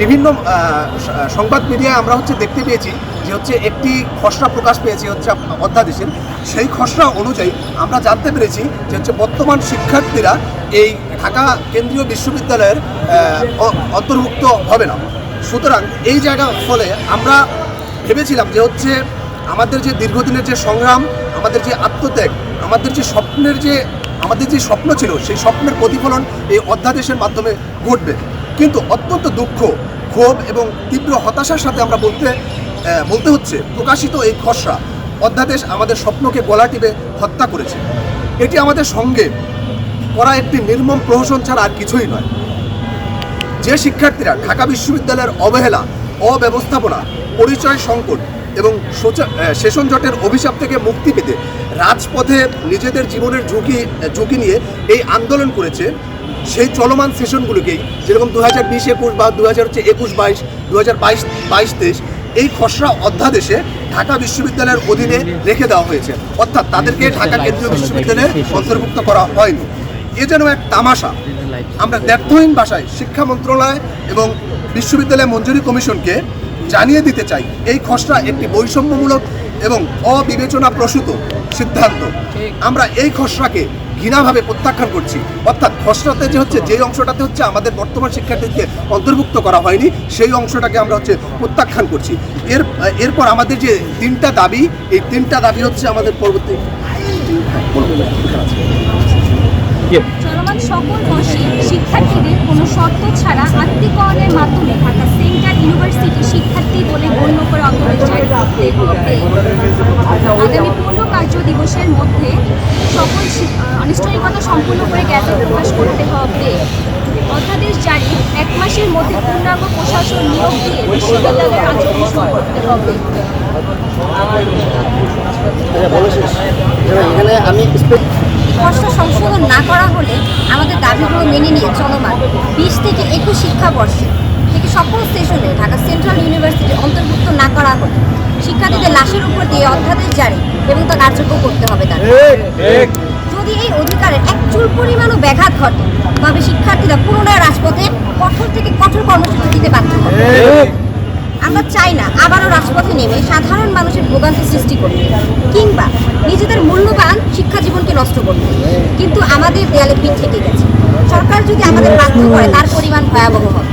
বিভিন্ন সংবাদ মিডিয়ায় আমরা হচ্ছে দেখতে পেয়েছি যে হচ্ছে একটি খসড়া প্রকাশ পেয়েছে হচ্ছে অধ্যাদেশের। সেই খসড়া অনুযায়ী আমরা জানতে পেরেছি যে হচ্ছে বর্তমান শিক্ষার্থীরা এই ঢাকা কেন্দ্রীয় বিশ্ববিদ্যালয়ের অন্তর্ভুক্ত হবে না। সুতরাং এই জায়গার ফলে আমরা ভেবেছিলাম যে হচ্ছে আমাদের যে দীর্ঘদিনের যে সংগ্রাম, আমাদের যে আত্মত্যাগ, আমাদের যে স্বপ্নের যে, আমাদের যে স্বপ্ন ছিল সেই স্বপ্নের প্রতিফলন এই অধ্যাদেশের মাধ্যমে ঘটবে। কিন্তু অত্যন্ত দুঃখ, ক্ষোভ এবং তীব্র হতাশার সাথে আমরা বলতে বলতে হচ্ছে, প্রকাশিত এই খসড়া অধ্যাদেশ আমাদের স্বপ্নকে গলা টিপে হত্যা করেছে। এটি আমাদের সঙ্গে করা একটি নির্মম প্রহসন ছাড়া আর কিছুই নয়। যে শিক্ষার্থীরা ঢাকা বিশ্ববিদ্যালয়ের অবহেলা, অব্যবস্থাপনা, পরিচয় সংকট এবং সেশন জটের অভিশাপ থেকে মুক্তি পেতে রাজপথে নিজেদের জীবনের ঝুঁকি ঝুঁকি নিয়ে এই আন্দোলন করেছে সেই চলমান সেশনগুলোকেই যেরকম দু হাজার বিশ একুশ বা দু হাজার হচ্ছে একুশ বাইশ দু হাজার বাইশ বাইশ তেইশ, এই খসড়া অধ্যাদেশে ঢাকা বিশ্ববিদ্যালয়ের অধীনে রেখে দেওয়া হয়েছে। অর্থাৎ তাদেরকে ঢাকা কেন্দ্রীয় বিশ্ববিদ্যালয়ে অন্তর্ভুক্ত করা হয়নি। এ যেন এক তামাশা। আমরা দ্ব্যর্থহীন ভাষায় শিক্ষা মন্ত্রণালয় এবং বিশ্ববিদ্যালয় মঞ্জুরি কমিশনকে জানিয়ে দিতে চাই, এই খসড়া একটি বৈষম্যমূলক এবং অবিবেচনা প্রসূত সিদ্ধান্ত। আমরা এই খসড়াকে ঘৃণাভাবে প্রত্যাখ্যান করছি। অর্থাৎ খসড়াতে যে হচ্ছে যে অংশটাতে হচ্ছে আমাদের বর্তমান শিক্ষার্থীকে অন্তর্ভুক্ত করা হয়নি সেই অংশটাকে আমরা হচ্ছে প্রত্যাখ্যান করছি। এর এরপর আমাদের যে তিনটা দাবি এই তিনটা দাবি হচ্ছে আমাদের পরবর্তী চলমান সকল বর্ষে শিক্ষার্থীদের কোনো শর্ত ছাড়া আত্মীকরণের মাধ্যমে ঢাকা সেন্ট্রাল ইউনিভার্সিটি শিক্ষার্থী বলে গণ্য করে অন্তর্ভুক্ত জারি করতে হবে আগামী পনেরো কার্য দিবসের মধ্যে সকল শি- আহ, আনুষ্ঠানিকতা সম্পূর্ণ করে গ্যাজেট প্রকাশ করতে হবে। অধ্যাদেশ জারি এক মাসের মধ্যে পূর্ণাঙ্গ প্রশাসন নিয়োগ দিয়ে বিশ্ববিদ্যালয়ের আচরণ শুরু করতে হবে। এখানে আমি খসড়া সংশোধন না করা হলে আমাদের দাবিগুলো মেনে নিয়ে চলমান। বিশ থেকে একুশ শিক্ষাবর্ষে থেকে সকল স্টেশনে ঢাকা সেন্ট্রাল ইউনিভার্সিটি অন্তর্ভুক্ত না করা হলে শিক্ষার্থীদের লাশের উপর দিয়ে অধ্যাদেশ জারি এবং তা কার্যকর করতে হবে তাদের। যদি এই অধিকারের এক চুল পরিমাণও ব্যাঘাত ঘটে তবে শিক্ষার্থীরা পুনরায় রাজপথে কঠোর থেকে কঠোর কর্মসূচি দিতে বাধ্য হবে। আমরা চাই না আবারও রাজপথে নেমে সাধারণ মানুষের ভোগান্তি সৃষ্টি করতে কিংবা নিজেদের মূল্যবান শিক্ষা জীবনকে নষ্ট করতে কিন্তু আমাদের দেয়ালে পিঠ থেকে গেছে। সরকার যদি আমাদের বাধ্য করে তার পরিমাণ ভয়াবহ হবে।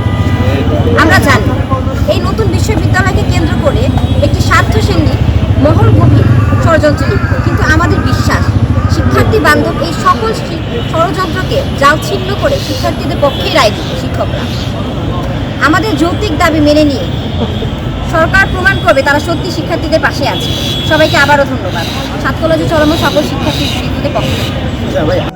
আমরা জানি এই নতুন বিশ্ববিদ্যালয়কে কেন্দ্র করে একটি স্বার্থশ্রেণী মহল গভীর ষড়যন্ত্র লিপ্ত। কিন্তু আমাদের বিশ্বাস, শিক্ষার্থী বান্ধব এই সকল ষড়যন্ত্রকে জাল ছিন্ন করে শিক্ষার্থীদের পক্ষেই রায় দিবে শিক্ষকরা। আমাদের যৌক্তিক দাবি মেনে নিয়ে সরকার প্রমাণ করবে তারা সত্যি শিক্ষার্থীদের পাশে আছে। সবাইকে আবারও ধন্যবাদ। সাতকলজি চলমান সকল শিক্ষার্থীদের পক্ষে।